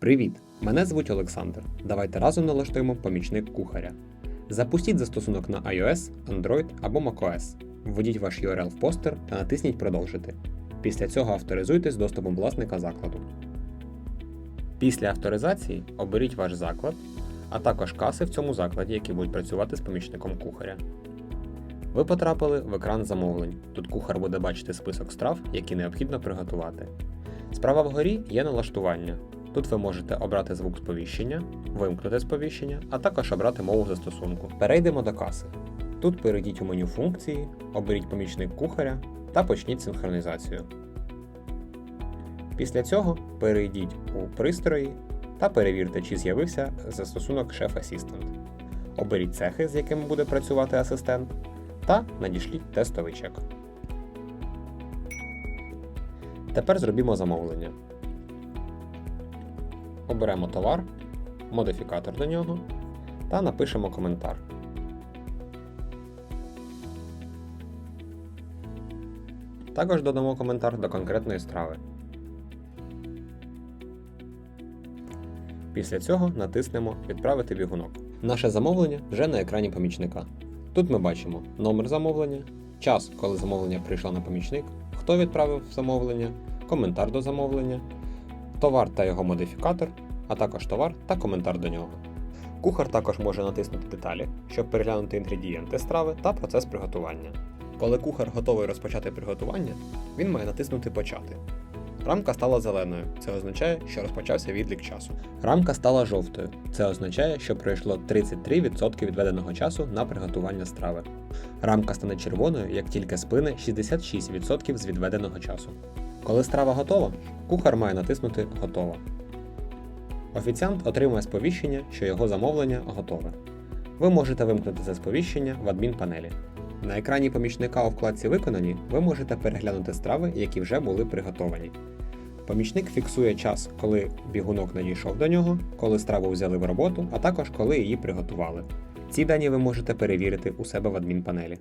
Привіт! Мене звуть Олександр. Давайте разом налаштуємо помічник кухаря. Запустіть застосунок на iOS, Android або macOS. Введіть ваш URL в постер та натисніть Продовжити. Після цього авторизуйтесь доступом власника закладу. Після авторизації оберіть ваш заклад, а також каси в цьому закладі, які будуть працювати з помічником кухаря. Ви потрапили в екран замовлень. Тут кухар буде бачити список страв, які необхідно приготувати. Справа вгорі є налаштування. Тут ви можете обрати звук сповіщення, вимкнути сповіщення, а також обрати мову застосунку. Перейдемо до каси. Тут перейдіть у меню функції, оберіть помічник кухаря та почніть синхронізацію. Після цього перейдіть у пристрої та перевірте, чи з'явився застосунок Chef Assistant. Оберіть цехи, з якими буде працювати асистент, та надішліть тестовий чек. Тепер зробімо замовлення. Оберемо товар, модифікатор до нього та напишемо коментар. Також додамо коментар до конкретної страви. Після цього натиснемо Відправити бігунок. Наше замовлення вже на екрані помічника. Тут ми бачимо номер замовлення, час, коли замовлення прийшло на помічник, хто відправив замовлення, коментар до замовлення, товар та його модифікатор, а також товар та коментар до нього. Кухар також може натиснути деталі, щоб переглянути інгредієнти страви та процес приготування. Коли кухар готовий розпочати приготування, він має натиснути Почати. Рамка стала зеленою. Це означає, що розпочався відлік часу. Рамка стала жовтою. Це означає, що пройшло 33% відведеного часу на приготування страви. Рамка стане червоною, як тільки сплине 66% з відведеного часу. Коли страва готова, кухар має натиснути Готова. Офіціант отримує сповіщення, що його замовлення готове. Ви можете вимкнути це сповіщення в адмінпанелі. На екрані помічника у вкладці Виконані ви можете переглянути страви, які вже були приготовані. Помічник фіксує час, коли бігунок надійшов до нього, коли страву взяли в роботу, а також коли її приготували. Ці дані ви можете перевірити у себе в адмінпанелі.